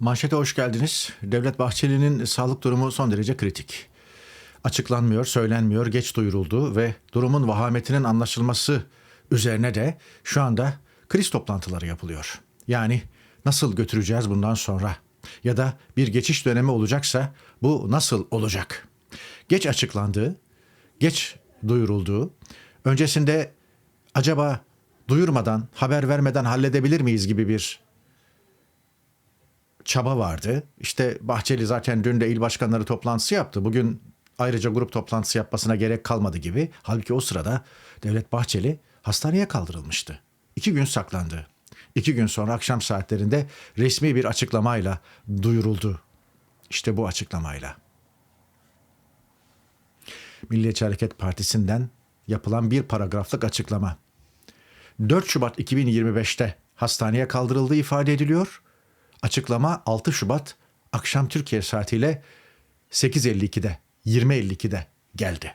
Manşete hoş geldiniz. Devlet Bahçeli'nin sağlık durumu son derece kritik. Açıklanmıyor, söylenmiyor, geç duyuruldu ve durumun vahametinin anlaşılması üzerine de şu anda kriz toplantıları yapılıyor. Yani nasıl götüreceğiz bundan sonra? Ya da bir geçiş dönemi olacaksa bu nasıl olacak? Geç açıklandığı, geç duyurulduğu, öncesinde acaba duyurmadan, haber vermeden halledebilir miyiz gibi bir çaba vardı. İşte Bahçeli zaten dün de il başkanları toplantısı yaptı. Bugün ayrıca grup toplantısı yapmasına gerek kalmadı gibi. Halbuki o sırada Devlet Bahçeli hastaneye kaldırılmıştı. İki gün saklandı. İki gün sonra akşam saatlerinde resmi bir açıklamayla duyuruldu. İşte bu açıklamayla. Milliyetçi Hareket Partisi'nden yapılan bir paragraflık açıklama. 4 Şubat 2025'te hastaneye kaldırıldığı ifade ediliyor. Açıklama 6 Şubat akşam Türkiye saatiyle 8.52'de 20.52'de geldi.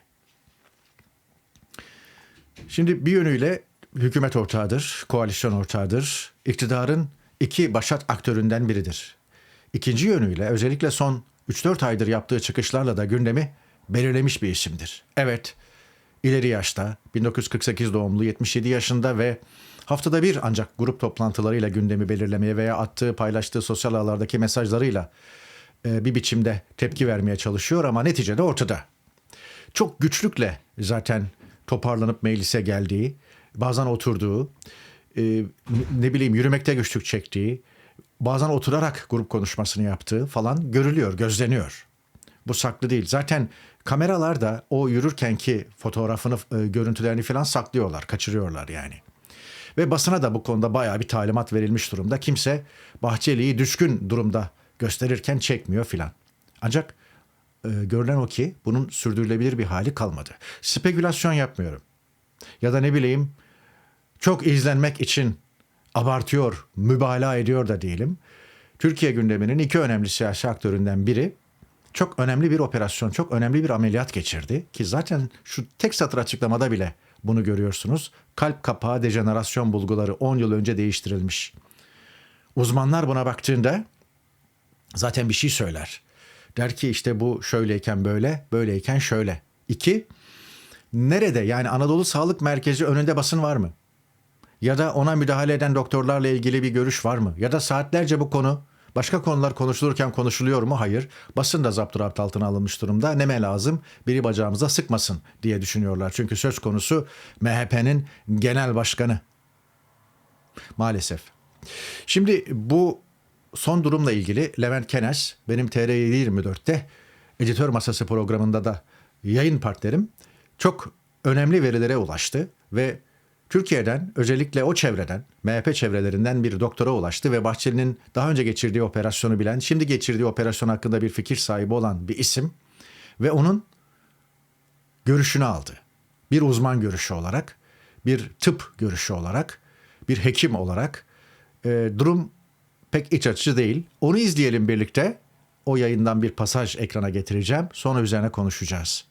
Şimdi bir yönüyle hükümet ortağıdır, koalisyon ortağıdır, iktidarın iki başat aktöründen biridir. İkinci yönüyle özellikle son 3-4 aydır yaptığı çıkışlarla da gündemi belirlemiş bir isimdir. Evet, ileri yaşta, 1948 doğumlu, 77 yaşında ve haftada bir ancak grup toplantılarıyla gündemi belirlemeye veya attığı, paylaştığı sosyal ağlardaki mesajlarıyla e, bir biçimde tepki vermeye çalışıyor ama neticede ortada. Çok güçlükle zaten toparlanıp meclise geldiği, bazen oturduğu, e, ne bileyim yürümekte güçlük çektiği, bazen oturarak grup konuşmasını yaptığı falan görülüyor, gözleniyor. Bu saklı değil. Zaten kameralar da o yürürkenki fotoğrafını, e, görüntülerini falan saklıyorlar, kaçırıyorlar yani. Ve basına da bu konuda bayağı bir talimat verilmiş durumda. Kimse Bahçeli'yi düşkün durumda gösterirken çekmiyor filan. Ancak e, görülen o ki bunun sürdürülebilir bir hali kalmadı. Spekülasyon yapmıyorum. Ya da ne bileyim çok izlenmek için abartıyor, mübalağa ediyor da değilim. Türkiye gündeminin iki önemli siyasi aktöründen biri çok önemli bir operasyon, çok önemli bir ameliyat geçirdi ki zaten şu tek satır açıklamada bile bunu görüyorsunuz. Kalp kapağı dejenerasyon bulguları 10 yıl önce değiştirilmiş. Uzmanlar buna baktığında zaten bir şey söyler. Der ki işte bu şöyleyken böyle, böyleyken şöyle. İki, nerede yani Anadolu Sağlık Merkezi önünde basın var mı? Ya da ona müdahale eden doktorlarla ilgili bir görüş var mı? Ya da saatlerce bu konu başka konular konuşulurken konuşuluyor mu? Hayır. Basın da zapturapt altına alınmış durumda. Neme lazım? Biri bacağımıza sıkmasın diye düşünüyorlar. Çünkü söz konusu MHP'nin genel başkanı. Maalesef. Şimdi bu son durumla ilgili Levent Kenes benim TR724'te editör masası programında da yayın partnerim çok önemli verilere ulaştı ve Türkiye'den özellikle o çevreden MHP çevrelerinden bir doktora ulaştı ve Bahçeli'nin daha önce geçirdiği operasyonu bilen, şimdi geçirdiği operasyon hakkında bir fikir sahibi olan bir isim ve onun görüşünü aldı. Bir uzman görüşü olarak, bir tıp görüşü olarak, bir hekim olarak e, durum pek iç açıcı değil. Onu izleyelim birlikte. O yayından bir pasaj ekrana getireceğim. Sonra üzerine konuşacağız.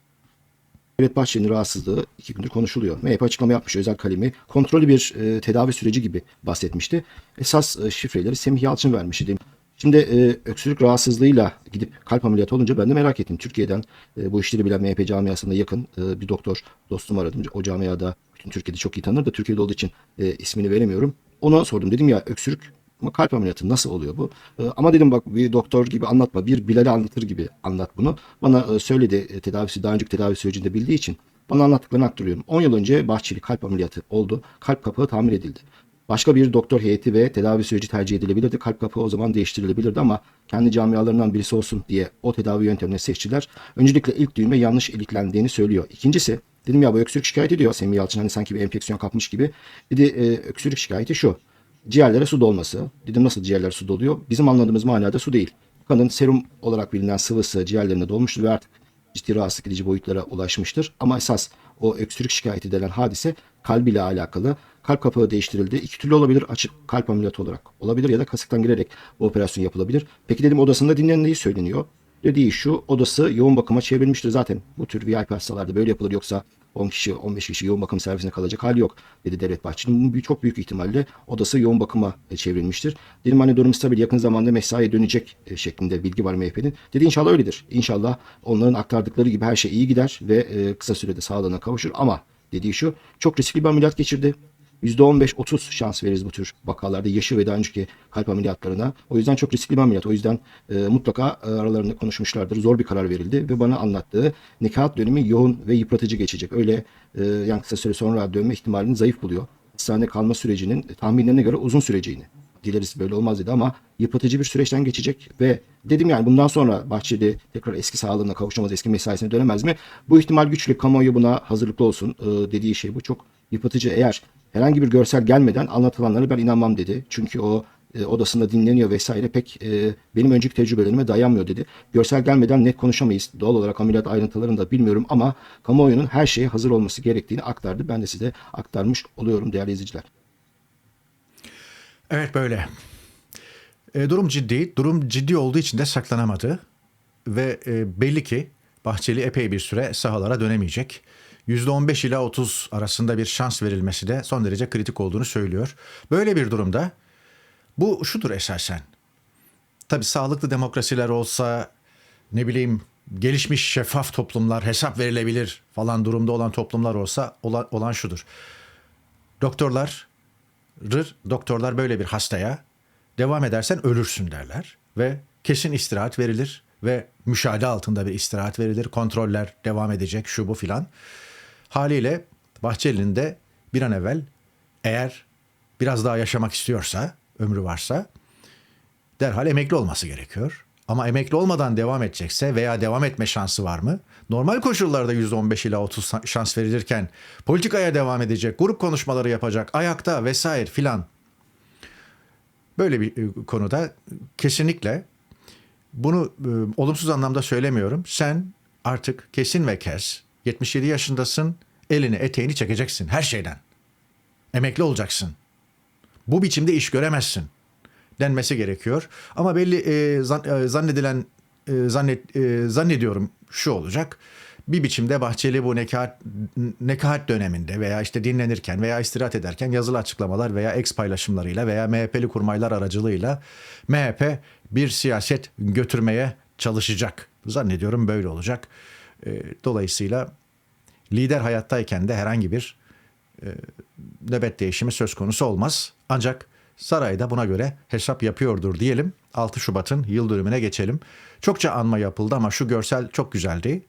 Devlet Bahçeli'nin rahatsızlığı iki gündür konuşuluyor. MHP açıklama yapmış özel kalemi. Kontrollü bir e, tedavi süreci gibi bahsetmişti. Esas e, şifreleri Semih Yalçın vermişti. Şimdi e, öksürük rahatsızlığıyla gidip kalp ameliyatı olunca ben de merak ettim. Türkiye'den e, bu işleri bilen MHP camiasında yakın e, bir doktor dostum aradım. O camiada bütün Türkiye'de çok iyi tanır da Türkiye'de olduğu için e, ismini veremiyorum. Ona sordum. Dedim ya öksürük ama kalp ameliyatı nasıl oluyor bu? E, ama dedim bak bir doktor gibi anlatma. Bir Bilal'i anlatır gibi anlat bunu. Bana e, söyledi e, tedavisi daha önceki tedavi sürecinde bildiği için. Bana anlattıklarını aktarıyorum. 10 yıl önce Bahçeli kalp ameliyatı oldu. Kalp kapağı tamir edildi. Başka bir doktor heyeti ve tedavi süreci tercih edilebilirdi. Kalp kapağı o zaman değiştirilebilirdi ama kendi camialarından birisi olsun diye o tedavi yöntemini seçtiler. Öncelikle ilk düğme yanlış iliklendiğini söylüyor. İkincisi dedim ya bu öksürük şikayet ediyor Semih Yalçın hani sanki bir enfeksiyon kapmış gibi. Dedi e, öksürük şikayeti şu. Ciğerlere su dolması. Dedim nasıl ciğerlere su doluyor? Bizim anladığımız manada su değil. Kanın serum olarak bilinen sıvısı ciğerlerine dolmuştur ve artık ciddi rahatsızlık edici boyutlara ulaşmıştır. Ama esas o öksürük şikayeti denen hadise kalbiyle alakalı. Kalp kapağı değiştirildi. İki türlü olabilir. Açık kalp ameliyatı olarak olabilir ya da kasıktan girerek bu operasyon yapılabilir. Peki dedim odasında dinlendiği söyleniyor. Dediği şu odası yoğun bakıma çevrilmiştir zaten. Bu tür VIP hastalarda böyle yapılır yoksa 10 kişi 15 kişi yoğun bakım servisine kalacak hali yok dedi Devlet Bahçeli. Büyük- çok büyük ihtimalle odası yoğun bakıma e, çevrilmiştir. Dedim hani durum stabil yakın zamanda mesaiye dönecek e, şeklinde bilgi var MHP'nin. Dedi inşallah öyledir. İnşallah onların aktardıkları gibi her şey iyi gider ve e, kısa sürede sağlığına kavuşur ama dediği şu çok riskli bir ameliyat geçirdi. %15-30 şans veririz bu tür vakalarda yaşı ve daha önceki kalp ameliyatlarına. O yüzden çok riskli bir ameliyat. O yüzden e, mutlaka aralarında konuşmuşlardır. Zor bir karar verildi ve bana anlattığı nekaat dönemi yoğun ve yıpratıcı geçecek. Öyle e, yani kısa süre sonra dönme ihtimalini zayıf buluyor. Hastanede kalma sürecinin tahminlerine göre uzun süreceğini. Dileriz böyle olmaz dedi ama yıpratıcı bir süreçten geçecek ve dedim yani bundan sonra Bahçeli tekrar eski sağlığına kavuşamaz, eski mesaisine dönemez mi? Bu ihtimal güçlü. Kamuoyu buna hazırlıklı olsun. E, dediği şey bu. Çok yıpratıcı. Eğer herhangi bir görsel gelmeden anlatılanlara ben inanmam dedi. Çünkü o e, odasında dinleniyor vesaire pek e, benim önceki tecrübelerime dayanmıyor dedi. Görsel gelmeden net konuşamayız. Doğal olarak ameliyat ayrıntılarını da bilmiyorum ama kamuoyunun her şeye hazır olması gerektiğini aktardı. Ben de size aktarmış oluyorum değerli izleyiciler. Evet böyle. E, durum ciddi. Durum ciddi olduğu için de saklanamadı. Ve e, belli ki Bahçeli epey bir süre sahalara dönemeyecek. %15 ila 30 arasında bir şans verilmesi de son derece kritik olduğunu söylüyor. Böyle bir durumda bu şudur esasen. Tabii sağlıklı demokrasiler olsa ne bileyim gelişmiş şeffaf toplumlar hesap verilebilir falan durumda olan toplumlar olsa olan, olan şudur. Doktorlar doktorlar böyle bir hastaya devam edersen ölürsün derler ve kesin istirahat verilir ve müşahede altında bir istirahat verilir. Kontroller devam edecek şu bu filan. Haliyle Bahçeli'nin de bir an evvel eğer biraz daha yaşamak istiyorsa, ömrü varsa derhal emekli olması gerekiyor. Ama emekli olmadan devam edecekse veya devam etme şansı var mı? Normal koşullarda %15 ila 30 şans verilirken politikaya devam edecek, grup konuşmaları yapacak, ayakta vesaire filan. Böyle bir e, konuda kesinlikle bunu e, olumsuz anlamda söylemiyorum. Sen artık kesin ve kes 77 yaşındasın, elini eteğini çekeceksin her şeyden. Emekli olacaksın. Bu biçimde iş göremezsin denmesi gerekiyor. Ama belli e, zan, e, zannedilen e, zannet e, zannediyorum şu olacak. Bir biçimde Bahçeli bu nekaat, nekaat döneminde veya işte dinlenirken veya istirahat ederken yazılı açıklamalar veya ex paylaşımlarıyla veya MHP'li kurmaylar aracılığıyla MHP bir siyaset götürmeye çalışacak. Zannediyorum böyle olacak. E, dolayısıyla lider hayattayken de herhangi bir e, nöbet değişimi söz konusu olmaz. Ancak sarayda buna göre hesap yapıyordur diyelim. 6 Şubat'ın yıl dönümüne geçelim. Çokça anma yapıldı ama şu görsel çok güzeldi.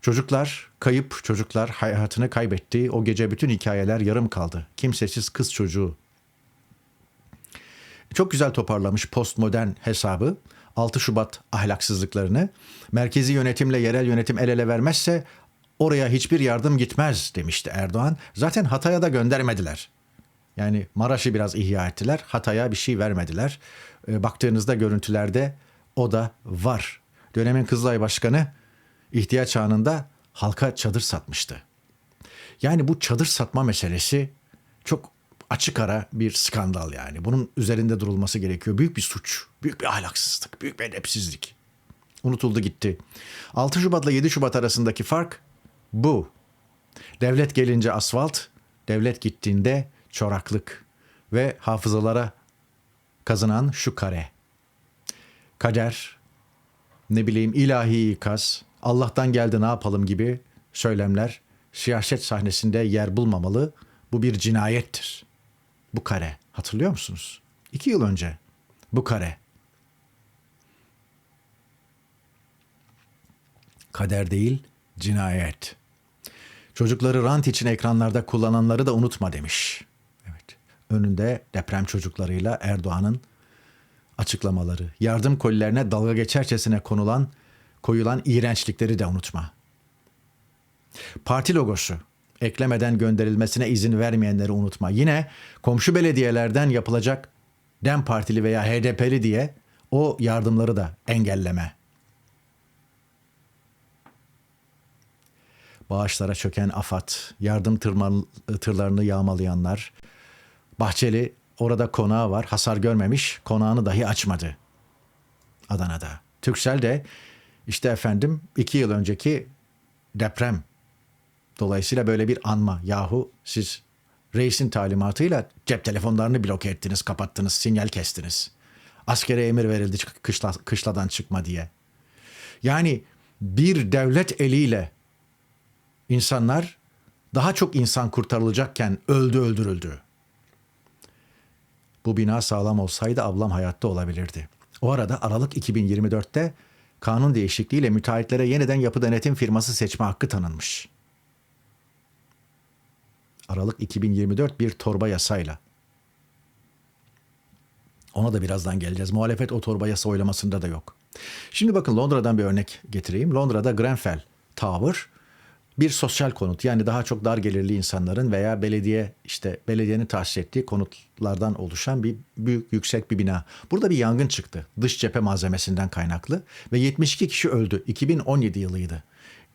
Çocuklar kayıp, çocuklar hayatını kaybetti. O gece bütün hikayeler yarım kaldı. Kimsesiz kız çocuğu. Çok güzel toparlamış postmodern hesabı. 6 Şubat ahlaksızlıklarını. Merkezi yönetimle yerel yönetim el ele vermezse oraya hiçbir yardım gitmez demişti Erdoğan. Zaten Hatay'a da göndermediler. Yani Maraş'ı biraz ihya ettiler. Hatay'a bir şey vermediler. E, baktığınızda görüntülerde o da var. Dönemin Kızılay Başkanı ihtiyaç anında halka çadır satmıştı. Yani bu çadır satma meselesi çok açık ara bir skandal yani. Bunun üzerinde durulması gerekiyor. Büyük bir suç, büyük bir ahlaksızlık, büyük bir edepsizlik. Unutuldu gitti. 6 Şubat'la 7 Şubat arasındaki fark bu. Devlet gelince asfalt, devlet gittiğinde çoraklık ve hafızalara kazınan şu kare. Kader, ne bileyim ilahi ikaz, Allah'tan geldi ne yapalım gibi söylemler siyaset sahnesinde yer bulmamalı. Bu bir cinayettir. Bu kare. Hatırlıyor musunuz? İki yıl önce. Bu kare. Kader değil, cinayet. Çocukları rant için ekranlarda kullananları da unutma demiş. Evet. Önünde deprem çocuklarıyla Erdoğan'ın açıklamaları, yardım kolilerine dalga geçercesine konulan, koyulan iğrençlikleri de unutma. Parti logosu, eklemeden gönderilmesine izin vermeyenleri unutma. Yine komşu belediyelerden yapılacak DEM Partili veya HDP'li diye o yardımları da engelleme. Bağışlara çöken AFAD, yardım tırman, tırlarını yağmalayanlar, Bahçeli orada konağı var, hasar görmemiş, konağını dahi açmadı. Adana'da. Türksel de işte efendim iki yıl önceki deprem Dolayısıyla böyle bir anma. Yahu siz reisin talimatıyla cep telefonlarını bloke ettiniz, kapattınız, sinyal kestiniz. Askere emir verildi kışla, kışladan çıkma diye. Yani bir devlet eliyle insanlar daha çok insan kurtarılacakken öldü öldürüldü. Bu bina sağlam olsaydı ablam hayatta olabilirdi. O arada Aralık 2024'te kanun değişikliğiyle müteahhitlere yeniden yapı denetim firması seçme hakkı tanınmış. Aralık 2024 bir torba yasayla. Ona da birazdan geleceğiz. Muhalefet o torba yasa oylamasında da yok. Şimdi bakın Londra'dan bir örnek getireyim. Londra'da Grenfell Tower bir sosyal konut yani daha çok dar gelirli insanların veya belediye işte belediyenin tahsis ettiği konutlardan oluşan bir büyük yüksek bir bina. Burada bir yangın çıktı dış cephe malzemesinden kaynaklı ve 72 kişi öldü. 2017 yılıydı.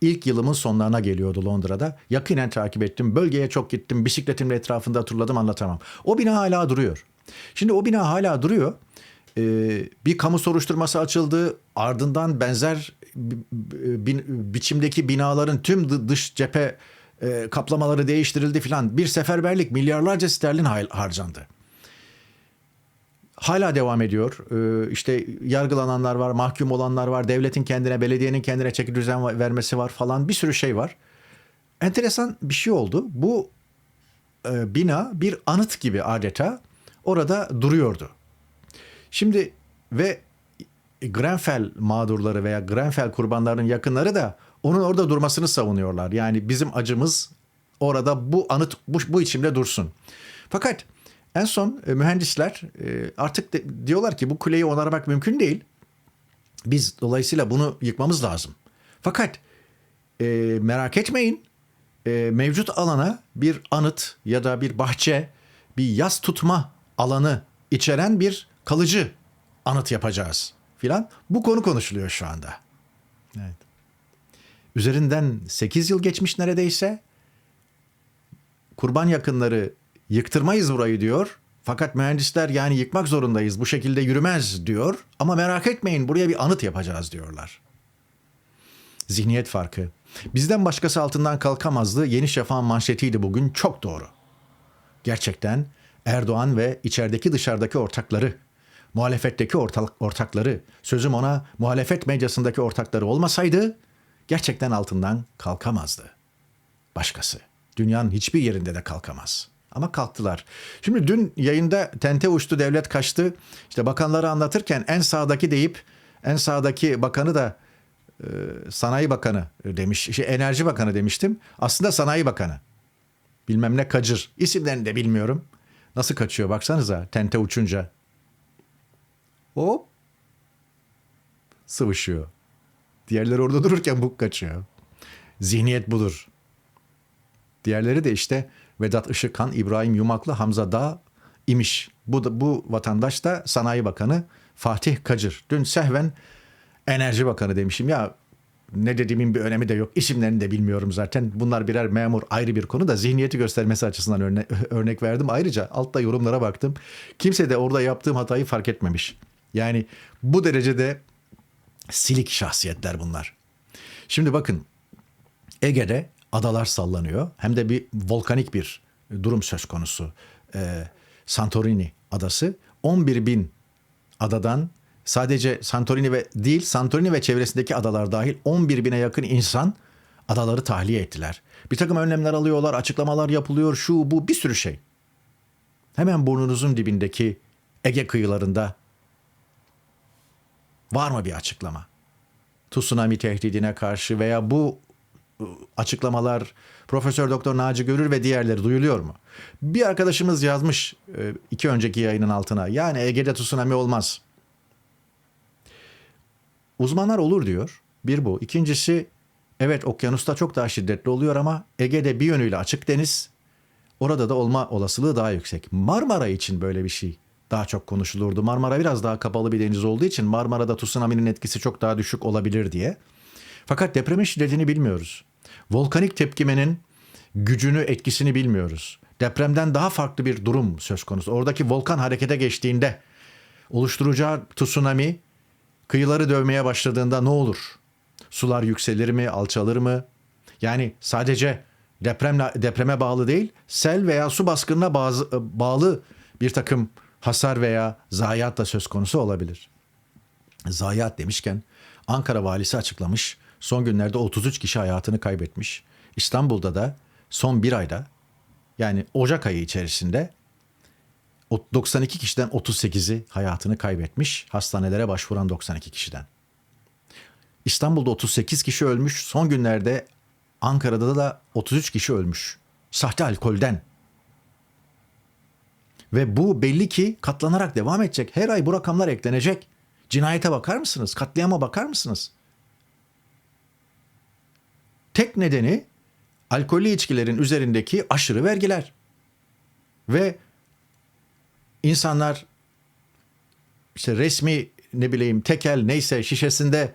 İlk yılımın sonlarına geliyordu Londra'da. Yakinen takip ettim. Bölgeye çok gittim. Bisikletimle etrafında turladım anlatamam. O bina hala duruyor. Şimdi o bina hala duruyor. Ee, bir kamu soruşturması açıldı. Ardından benzer bi- bi- biçimdeki binaların tüm dı- dış cephe e, kaplamaları değiştirildi filan. Bir seferberlik milyarlarca sterlin har- harcandı. Hala devam ediyor. Ee, işte yargılananlar var, mahkum olanlar var, devletin kendine, belediyenin kendine çeki düzen vermesi var falan bir sürü şey var. Enteresan bir şey oldu. Bu e, bina bir anıt gibi adeta orada duruyordu. Şimdi ve Grenfell mağdurları veya Grenfell kurbanlarının yakınları da onun orada durmasını savunuyorlar. Yani bizim acımız orada bu anıt bu, bu içimde dursun. Fakat en son e, mühendisler e, artık de- diyorlar ki bu kuleyi onarmak mümkün değil. Biz dolayısıyla bunu yıkmamız lazım. Fakat e, merak etmeyin e, mevcut alana bir anıt ya da bir bahçe, bir yaz tutma alanı içeren bir kalıcı anıt yapacağız filan. Bu konu konuşuluyor şu anda. Evet. Üzerinden 8 yıl geçmiş neredeyse. Kurban yakınları yıktırmayız burayı diyor. Fakat mühendisler yani yıkmak zorundayız. Bu şekilde yürümez diyor. Ama merak etmeyin buraya bir anıt yapacağız diyorlar. Zihniyet farkı. Bizden başkası altından kalkamazdı. Yeni Şafak'ın manşetiydi bugün. Çok doğru. Gerçekten Erdoğan ve içerideki dışarıdaki ortakları, muhalefetteki ortak, ortakları, sözüm ona muhalefet medyasındaki ortakları olmasaydı gerçekten altından kalkamazdı. Başkası. Dünyanın hiçbir yerinde de kalkamaz. Ama kalktılar. Şimdi dün yayında tente uçtu devlet kaçtı. İşte bakanları anlatırken en sağdaki deyip en sağdaki bakanı da e, sanayi bakanı demiş. Şey, enerji bakanı demiştim. Aslında sanayi bakanı. Bilmem ne Kacır. İsimlerini de bilmiyorum. Nasıl kaçıyor baksanıza tente uçunca. Hop. Sıvışıyor. Diğerleri orada dururken bu kaçıyor. Zihniyet budur. Diğerleri de işte Vedat Işıkhan, İbrahim Yumaklı, Hamza Dağ imiş. Bu da, bu vatandaş da Sanayi Bakanı Fatih Kacır. Dün sehven Enerji Bakanı demişim. Ya ne dediğimin bir önemi de yok. İsimlerini de bilmiyorum zaten. Bunlar birer memur ayrı bir konu da zihniyeti göstermesi açısından örne- örnek verdim. Ayrıca altta yorumlara baktım. Kimse de orada yaptığım hatayı fark etmemiş. Yani bu derecede silik şahsiyetler bunlar. Şimdi bakın Ege'de adalar sallanıyor. Hem de bir volkanik bir durum söz konusu. Ee, Santorini adası 11 bin adadan sadece Santorini ve değil Santorini ve çevresindeki adalar dahil 11 bine yakın insan adaları tahliye ettiler. Bir takım önlemler alıyorlar, açıklamalar yapılıyor, şu bu bir sürü şey. Hemen burnunuzun dibindeki Ege kıyılarında var mı bir açıklama? Tsunami tehdidine karşı veya bu ıı, açıklamalar Profesör Doktor Naci Görür ve diğerleri duyuluyor mu? Bir arkadaşımız yazmış e, iki önceki yayının altına. Yani Ege'de tsunami olmaz. Uzmanlar olur diyor. Bir bu. İkincisi evet okyanusta çok daha şiddetli oluyor ama Ege'de bir yönüyle açık deniz. Orada da olma olasılığı daha yüksek. Marmara için böyle bir şey daha çok konuşulurdu. Marmara biraz daha kapalı bir deniz olduğu için Marmara'da tsunami'nin etkisi çok daha düşük olabilir diye. Fakat depremin şiddetini bilmiyoruz. Volkanik tepkimenin gücünü, etkisini bilmiyoruz. Depremden daha farklı bir durum söz konusu. Oradaki volkan harekete geçtiğinde oluşturacağı tsunami kıyıları dövmeye başladığında ne olur? Sular yükselir mi, alçalır mı? Yani sadece Depremle, depreme bağlı değil, sel veya su baskınına bazı, bağlı bir takım hasar veya zayiat da söz konusu olabilir. Zayiat demişken Ankara valisi açıklamış. Son günlerde 33 kişi hayatını kaybetmiş. İstanbul'da da son bir ayda yani Ocak ayı içerisinde o 92 kişiden 38'i hayatını kaybetmiş. Hastanelere başvuran 92 kişiden. İstanbul'da 38 kişi ölmüş. Son günlerde Ankara'da da 33 kişi ölmüş. Sahte alkolden. Ve bu belli ki katlanarak devam edecek. Her ay bu rakamlar eklenecek. Cinayete bakar mısınız? Katliama bakar mısınız? Tek nedeni alkollü içkilerin üzerindeki aşırı vergiler. Ve insanlar işte resmi ne bileyim tekel neyse şişesinde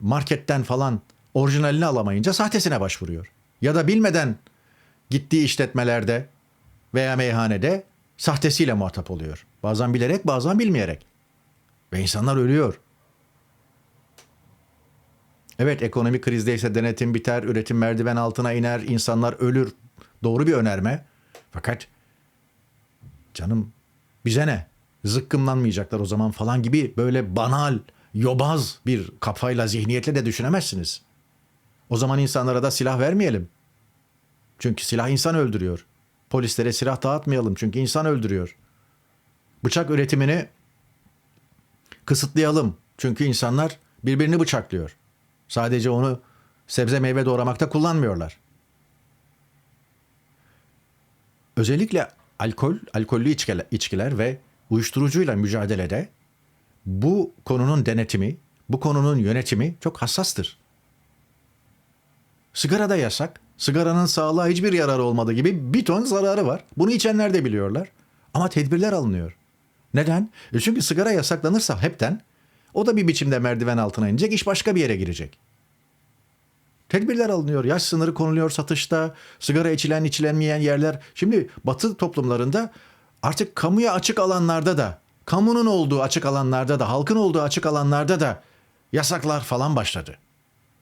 marketten falan orijinalini alamayınca sahtesine başvuruyor. Ya da bilmeden gittiği işletmelerde veya meyhanede sahtesiyle muhatap oluyor. Bazen bilerek bazen bilmeyerek. Ve insanlar ölüyor. Evet ekonomi krizdeyse denetim biter, üretim merdiven altına iner, insanlar ölür. Doğru bir önerme. Fakat canım bize ne? Zıkkımlanmayacaklar o zaman falan gibi böyle banal, yobaz bir kafayla, zihniyetle de düşünemezsiniz. O zaman insanlara da silah vermeyelim. Çünkü silah insan öldürüyor. Polislere silah dağıtmayalım çünkü insan öldürüyor. Bıçak üretimini kısıtlayalım. Çünkü insanlar birbirini bıçaklıyor. Sadece onu sebze meyve doğramakta kullanmıyorlar. Özellikle alkol, alkollü içkiler, içkiler ve uyuşturucuyla mücadelede bu konunun denetimi, bu konunun yönetimi çok hassastır. Sigara da yasak. Sigaranın sağlığa hiçbir yararı olmadığı gibi bir ton zararı var. Bunu içenler de biliyorlar. Ama tedbirler alınıyor. Neden? E çünkü sigara yasaklanırsa hepten o da bir biçimde merdiven altına inecek, iş başka bir yere girecek. Tedbirler alınıyor, yaş sınırı konuluyor satışta, sigara içilen içilenmeyen yerler. Şimdi batı toplumlarında artık kamuya açık alanlarda da, kamunun olduğu açık alanlarda da, halkın olduğu açık alanlarda da yasaklar falan başladı.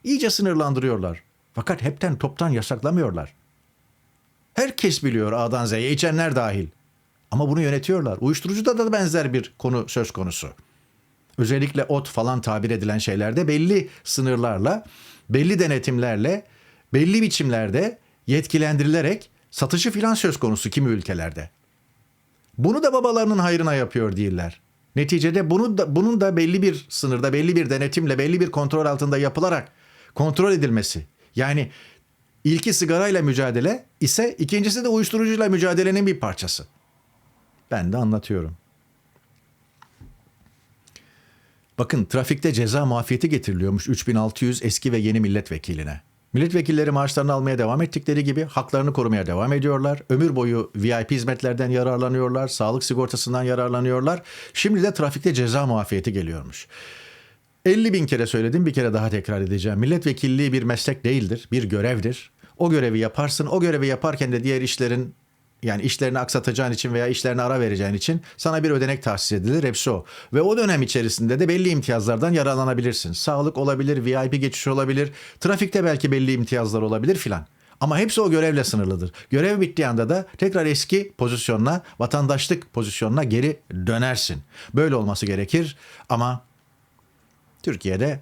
İyice sınırlandırıyorlar. Fakat hepten toptan yasaklamıyorlar. Herkes biliyor A'dan Z'ye, içenler dahil. Ama bunu yönetiyorlar. Uyuşturucuda da benzer bir konu söz konusu. Özellikle ot falan tabir edilen şeylerde belli sınırlarla, belli denetimlerle, belli biçimlerde yetkilendirilerek satışı filan söz konusu kimi ülkelerde. Bunu da babalarının hayrına yapıyor değiller. Neticede bunu da, bunun da belli bir sınırda, belli bir denetimle, belli bir kontrol altında yapılarak kontrol edilmesi. Yani ilki sigarayla mücadele ise ikincisi de uyuşturucuyla mücadelenin bir parçası. Ben de anlatıyorum. Bakın trafikte ceza muafiyeti getiriliyormuş 3600 eski ve yeni milletvekiline. Milletvekilleri maaşlarını almaya devam ettikleri gibi haklarını korumaya devam ediyorlar. Ömür boyu VIP hizmetlerden yararlanıyorlar, sağlık sigortasından yararlanıyorlar. Şimdi de trafikte ceza muafiyeti geliyormuş. 50 bin kere söyledim bir kere daha tekrar edeceğim. Milletvekilliği bir meslek değildir, bir görevdir. O görevi yaparsın, o görevi yaparken de diğer işlerin yani işlerini aksatacağın için veya işlerine ara vereceğin için sana bir ödenek tahsis edilir. Hepsi o. Ve o dönem içerisinde de belli imtiyazlardan yararlanabilirsin. Sağlık olabilir, VIP geçiş olabilir, trafikte belki belli imtiyazlar olabilir filan. Ama hepsi o görevle sınırlıdır. Görev bittiği anda da tekrar eski pozisyonuna, vatandaşlık pozisyonuna geri dönersin. Böyle olması gerekir ama Türkiye'de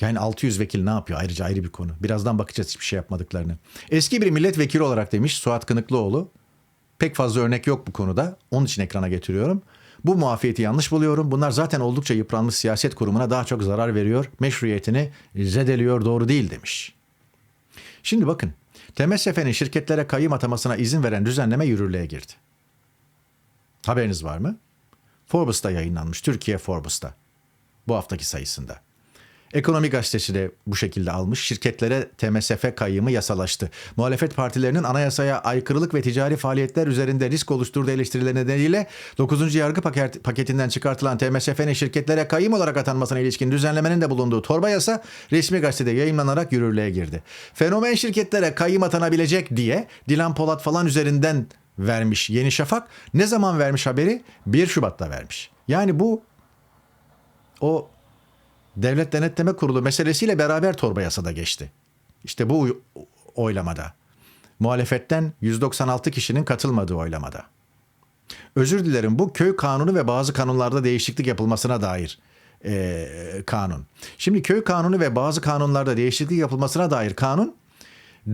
yani 600 vekil ne yapıyor? Ayrıca ayrı bir konu. Birazdan bakacağız hiçbir şey yapmadıklarını. Eski bir milletvekili olarak demiş Suat Kınıklıoğlu. Pek fazla örnek yok bu konuda. Onun için ekrana getiriyorum. Bu muafiyeti yanlış buluyorum. Bunlar zaten oldukça yıpranmış siyaset kurumuna daha çok zarar veriyor. Meşruiyetini zedeliyor doğru değil demiş. Şimdi bakın. TMSF'nin şirketlere kayyım atamasına izin veren düzenleme yürürlüğe girdi. Haberiniz var mı? Forbes'ta yayınlanmış. Türkiye Forbes'ta. Bu haftaki sayısında. Ekonomi gazetesi de bu şekilde almış. Şirketlere TMSF kayyımı yasalaştı. Muhalefet partilerinin anayasaya aykırılık ve ticari faaliyetler üzerinde risk oluşturduğu eleştirileri nedeniyle 9. yargı paket, paketinden çıkartılan TMSF'nin şirketlere kayyım olarak atanmasına ilişkin düzenlemenin de bulunduğu torba yasa resmi gazetede yayınlanarak yürürlüğe girdi. Fenomen şirketlere kayyım atanabilecek diye Dilan Polat falan üzerinden vermiş Yeni Şafak. Ne zaman vermiş haberi? 1 Şubat'ta vermiş. Yani bu o Devlet Denetleme Kurulu meselesiyle beraber torba yasada geçti. İşte bu oylamada. Muhalefetten 196 kişinin katılmadığı oylamada. Özür dilerim bu köy kanunu ve bazı kanunlarda değişiklik yapılmasına dair e, kanun. Şimdi köy kanunu ve bazı kanunlarda değişiklik yapılmasına dair kanun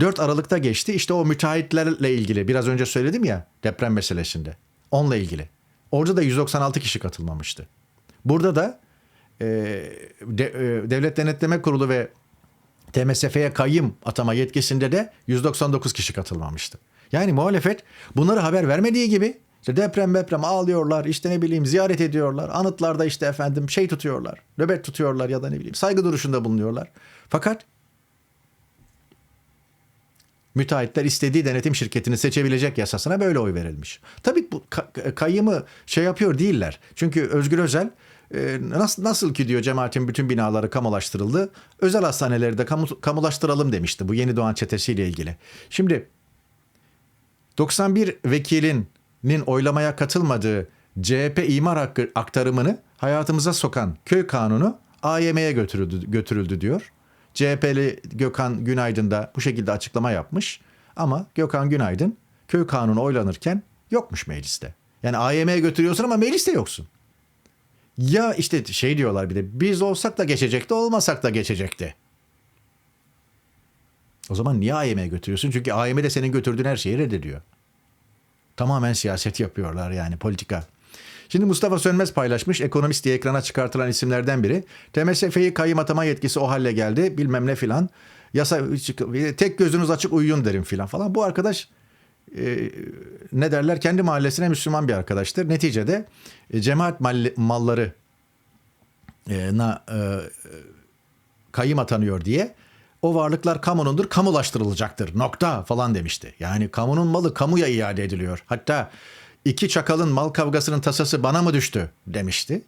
4 Aralık'ta geçti. İşte o müteahhitlerle ilgili biraz önce söyledim ya deprem meselesinde. Onunla ilgili. Orada da 196 kişi katılmamıştı. Burada da e, de- e, Devlet Denetleme Kurulu ve TMSF'ye kayyım atama yetkisinde de 199 kişi katılmamıştı. Yani muhalefet bunları haber vermediği gibi işte deprem deprem ağlıyorlar işte ne bileyim ziyaret ediyorlar. Anıtlarda işte efendim şey tutuyorlar. Nöbet tutuyorlar ya da ne bileyim saygı duruşunda bulunuyorlar. Fakat müteahhitler istediği denetim şirketini seçebilecek yasasına böyle oy verilmiş. Tabii bu ka- kayyımı şey yapıyor değiller. Çünkü Özgür Özel e, nasıl nasıl ki diyor cemaatin bütün binaları kamulaştırıldı. Özel hastaneleri de kamu, kamulaştıralım demişti bu yeni doğan çetesiyle ilgili. Şimdi 91 vekilinin oylamaya katılmadığı CHP imar hakkı aktarımını hayatımıza sokan köy kanunu AYM'ye götürüldü, götürüldü diyor. CHP'li Gökhan Günaydın da bu şekilde açıklama yapmış. Ama Gökhan Günaydın köy kanunu oylanırken yokmuş mecliste. Yani AYM'ye götürüyorsun ama mecliste yoksun. Ya işte şey diyorlar bir de biz olsak da geçecekti olmasak da geçecekti. O zaman niye AYM'ye götürüyorsun? Çünkü AYM de senin götürdüğün her şeyi reddediyor. Tamamen siyaset yapıyorlar yani politika. Şimdi Mustafa Sönmez paylaşmış. Ekonomist diye ekrana çıkartılan isimlerden biri. TMSF'yi kayyım atama yetkisi o hale geldi. Bilmem ne filan. Yasa tek gözünüz açık uyuyun derim filan falan. Bu arkadaş e, ne derler kendi mahallesine Müslüman bir arkadaştır. Neticede e, cemaat malle- malları e, na, e, kayyım atanıyor diye o varlıklar kamunundur, kamulaştırılacaktır. Nokta falan demişti. Yani kamunun malı kamuya iade ediliyor. Hatta iki çakalın mal kavgasının tasası bana mı düştü demişti.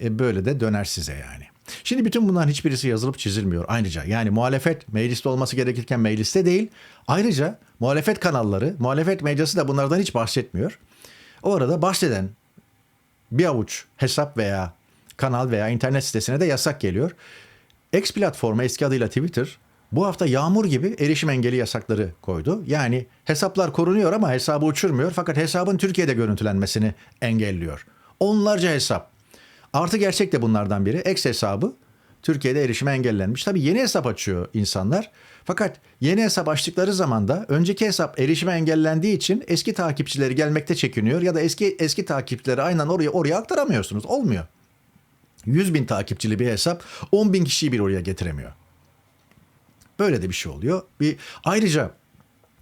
E böyle de döner size yani. Şimdi bütün bunların hiçbirisi yazılıp çizilmiyor ayrıca. Yani muhalefet mecliste olması gerekirken mecliste değil. Ayrıca muhalefet kanalları, muhalefet medyası da bunlardan hiç bahsetmiyor. O arada bahseden bir avuç hesap veya kanal veya internet sitesine de yasak geliyor. X platformu eski adıyla Twitter bu hafta yağmur gibi erişim engeli yasakları koydu. Yani hesaplar korunuyor ama hesabı uçurmuyor fakat hesabın Türkiye'de görüntülenmesini engelliyor. Onlarca hesap. Artı gerçek de bunlardan biri. X hesabı Türkiye'de erişime engellenmiş. Tabii yeni hesap açıyor insanlar. Fakat yeni hesap açtıkları zaman da önceki hesap erişime engellendiği için eski takipçileri gelmekte çekiniyor ya da eski eski takipçileri aynen oraya oraya aktaramıyorsunuz. Olmuyor. 100 bin takipçili bir hesap 10 bin kişiyi bir oraya getiremiyor. Böyle de bir şey oluyor. Bir ayrıca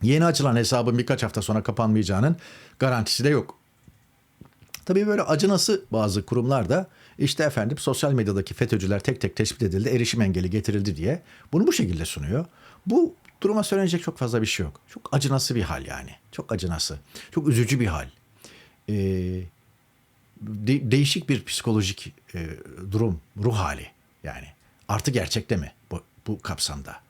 yeni açılan hesabın birkaç hafta sonra kapanmayacağının garantisi de yok. Tabii böyle acınası bazı kurumlar da işte efendim sosyal medyadaki FETÖ'cüler tek tek tespit edildi, erişim engeli getirildi diye bunu bu şekilde sunuyor. Bu duruma söylenecek çok fazla bir şey yok. Çok acınası bir hal yani. Çok acınası. Çok üzücü bir hal. Ee, de- değişik bir psikolojik e, durum, ruh hali yani. Artı gerçekte mi bu, bu kapsamda?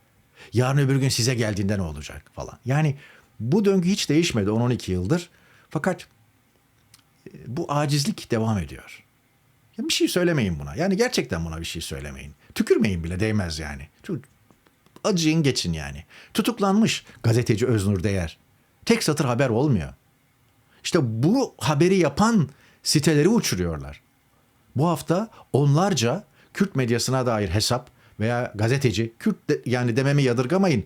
Yarın öbür gün size geldiğinde ne olacak falan. Yani bu döngü hiç değişmedi 10-12 yıldır. Fakat e, bu acizlik devam ediyor. Bir şey söylemeyin buna. Yani gerçekten buna bir şey söylemeyin. Tükürmeyin bile değmez yani. Çok acıyın geçin yani. Tutuklanmış gazeteci Öznur Değer. Tek satır haber olmuyor. İşte bu haberi yapan siteleri uçuruyorlar. Bu hafta onlarca Kürt medyasına dair hesap veya gazeteci, Kürt de, yani dememi yadırgamayın.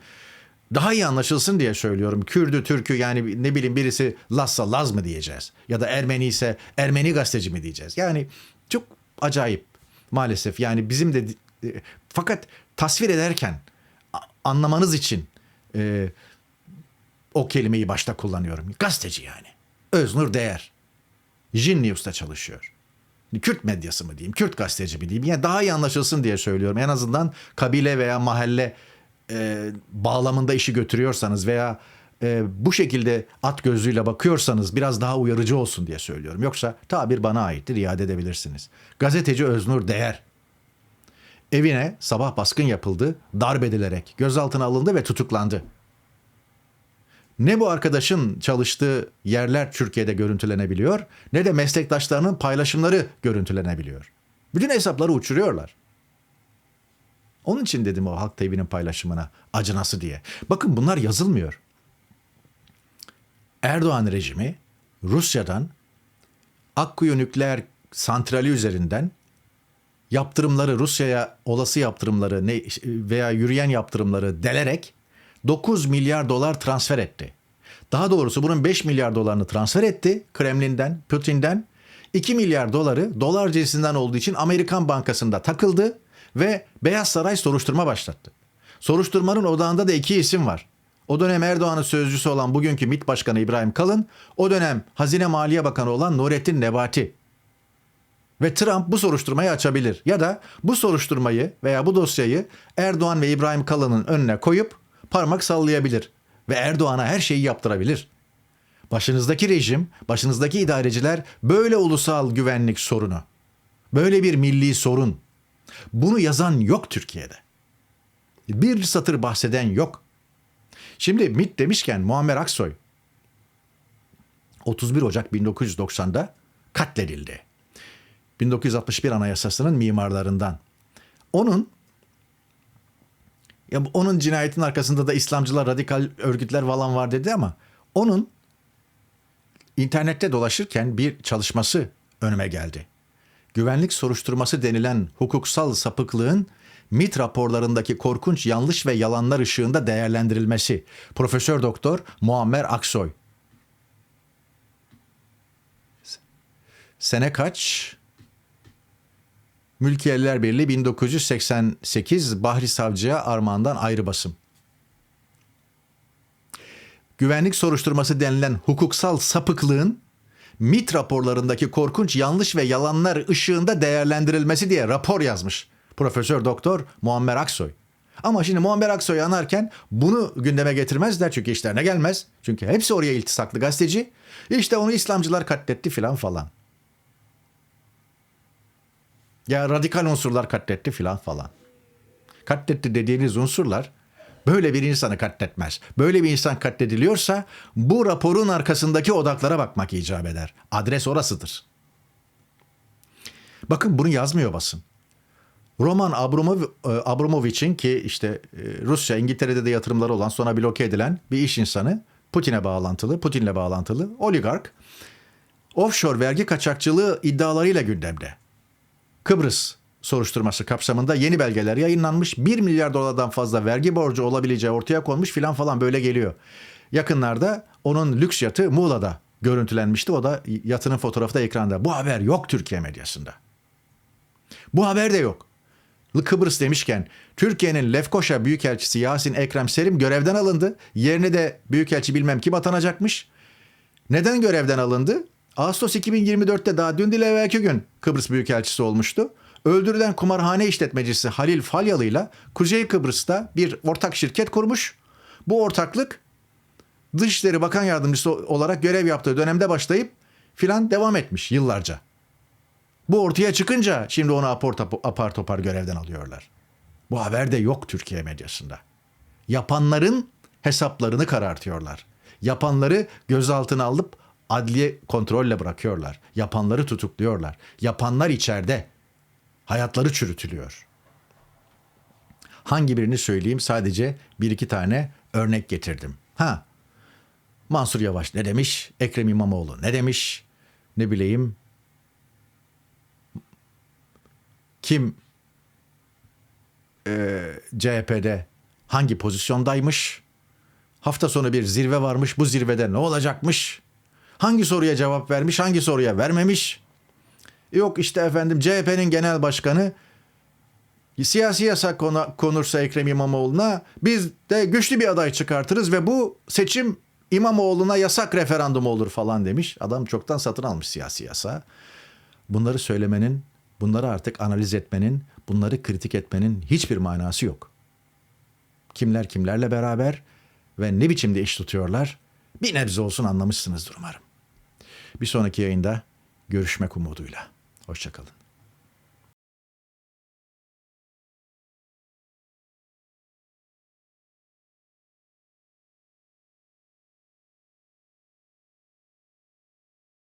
Daha iyi anlaşılsın diye söylüyorum. Kürdü, Türkü yani ne bileyim birisi Lazsa Laz mı diyeceğiz? Ya da Ermeni ise Ermeni gazeteci mi diyeceğiz? Yani çok acayip maalesef. Yani bizim de e, fakat tasvir ederken anlamanız için e, o kelimeyi başta kullanıyorum. Gazeteci yani. Öznur Değer. Jin News'ta çalışıyor. Kürt medyası mı diyeyim, Kürt gazeteci mi diyeyim. Yani daha iyi anlaşılsın diye söylüyorum. En azından kabile veya mahalle e, bağlamında işi götürüyorsanız veya e, bu şekilde at gözlüğüyle bakıyorsanız biraz daha uyarıcı olsun diye söylüyorum. Yoksa tabir bana aittir, iade edebilirsiniz. Gazeteci Öznur Değer. Evine sabah baskın yapıldı, darp edilerek gözaltına alındı ve tutuklandı. Ne bu arkadaşın çalıştığı yerler Türkiye'de görüntülenebiliyor ne de meslektaşlarının paylaşımları görüntülenebiliyor. Bütün hesapları uçuruyorlar. Onun için dedim o Halk TV'nin paylaşımına acınası diye. Bakın bunlar yazılmıyor. Erdoğan rejimi Rusya'dan Akkuyu nükleer santrali üzerinden yaptırımları Rusya'ya olası yaptırımları ne veya yürüyen yaptırımları delerek 9 milyar dolar transfer etti. Daha doğrusu bunun 5 milyar dolarını transfer etti Kremlin'den, Putin'den. 2 milyar doları dolar cinsinden olduğu için Amerikan Bankası'nda takıldı ve Beyaz Saray soruşturma başlattı. Soruşturmanın odağında da iki isim var. O dönem Erdoğan'ın sözcüsü olan bugünkü MİT Başkanı İbrahim Kalın, o dönem Hazine Maliye Bakanı olan Nurettin Nebati. Ve Trump bu soruşturmayı açabilir. Ya da bu soruşturmayı veya bu dosyayı Erdoğan ve İbrahim Kalın'ın önüne koyup parmak sallayabilir. Ve Erdoğan'a her şeyi yaptırabilir. Başınızdaki rejim, başınızdaki idareciler böyle ulusal güvenlik sorunu, böyle bir milli sorun. Bunu yazan yok Türkiye'de. Bir satır bahseden yok. Şimdi MIT demişken Muammer Aksoy 31 Ocak 1990'da katledildi. 1961 Anayasası'nın mimarlarından. Onun ya onun cinayetin arkasında da İslamcılar, radikal örgütler falan var dedi ama onun internette dolaşırken bir çalışması önüme geldi. Güvenlik soruşturması denilen hukuksal sapıklığın MIT raporlarındaki korkunç yanlış ve yalanlar ışığında değerlendirilmesi. Profesör Doktor Muammer Aksoy. Sene kaç? Mülkiyeliler Birliği 1988 Bahri Savcı'ya armağandan ayrı basım. Güvenlik soruşturması denilen hukuksal sapıklığın MIT raporlarındaki korkunç yanlış ve yalanlar ışığında değerlendirilmesi diye rapor yazmış Profesör Doktor Muammer Aksoy. Ama şimdi Muammer Aksoy'u anarken bunu gündeme getirmezler çünkü işlerine gelmez. Çünkü hepsi oraya iltisaklı gazeteci. İşte onu İslamcılar katletti filan falan. Ya radikal unsurlar katletti filan falan. Katletti dediğiniz unsurlar böyle bir insanı katletmez. Böyle bir insan katlediliyorsa bu raporun arkasındaki odaklara bakmak icap eder. Adres orasıdır. Bakın bunu yazmıyor basın. Roman Abramov, e, Abramovich'in ki işte e, Rusya, İngiltere'de de yatırımları olan sonra bloke edilen bir iş insanı Putin'e bağlantılı, Putin'le bağlantılı oligark offshore vergi kaçakçılığı iddialarıyla gündemde. Kıbrıs soruşturması kapsamında yeni belgeler yayınlanmış. 1 milyar dolardan fazla vergi borcu olabileceği ortaya konmuş filan falan böyle geliyor. Yakınlarda onun lüks yatı Muğla'da görüntülenmişti. O da yatının fotoğrafı da ekranda. Bu haber yok Türkiye medyasında. Bu haber de yok. Kıbrıs demişken Türkiye'nin Lefkoşa Büyükelçisi Yasin Ekrem Serim görevden alındı. Yerine de Büyükelçi bilmem kim atanacakmış. Neden görevden alındı? Ağustos 2024'te daha dün değil evvelki gün Kıbrıs Büyükelçisi olmuştu. Öldürülen kumarhane işletmecisi Halil Falyalı ile Kuzey Kıbrıs'ta bir ortak şirket kurmuş. Bu ortaklık Dışişleri Bakan Yardımcısı olarak görev yaptığı dönemde başlayıp filan devam etmiş yıllarca. Bu ortaya çıkınca şimdi onu apar, apar topar görevden alıyorlar. Bu haber de yok Türkiye medyasında. Yapanların hesaplarını karartıyorlar. Yapanları gözaltına alıp adliye kontrolle bırakıyorlar. Yapanları tutukluyorlar. Yapanlar içeride. Hayatları çürütülüyor. Hangi birini söyleyeyim sadece bir iki tane örnek getirdim. Ha Mansur Yavaş ne demiş? Ekrem İmamoğlu ne demiş? Ne bileyim kim e, CHP'de hangi pozisyondaymış? Hafta sonu bir zirve varmış. Bu zirvede ne olacakmış? Hangi soruya cevap vermiş, hangi soruya vermemiş? Yok işte efendim CHP'nin genel başkanı siyasi yasak konu- konursa Ekrem İmamoğlu'na biz de güçlü bir aday çıkartırız ve bu seçim İmamoğlu'na yasak referandum olur falan demiş. Adam çoktan satın almış siyasi yasağı. Bunları söylemenin, bunları artık analiz etmenin, bunları kritik etmenin hiçbir manası yok. Kimler kimlerle beraber ve ne biçimde iş tutuyorlar bir nebze olsun anlamışsınızdır umarım. Bir sonraki yayında görüşmek umuduyla. Hoşçakalın.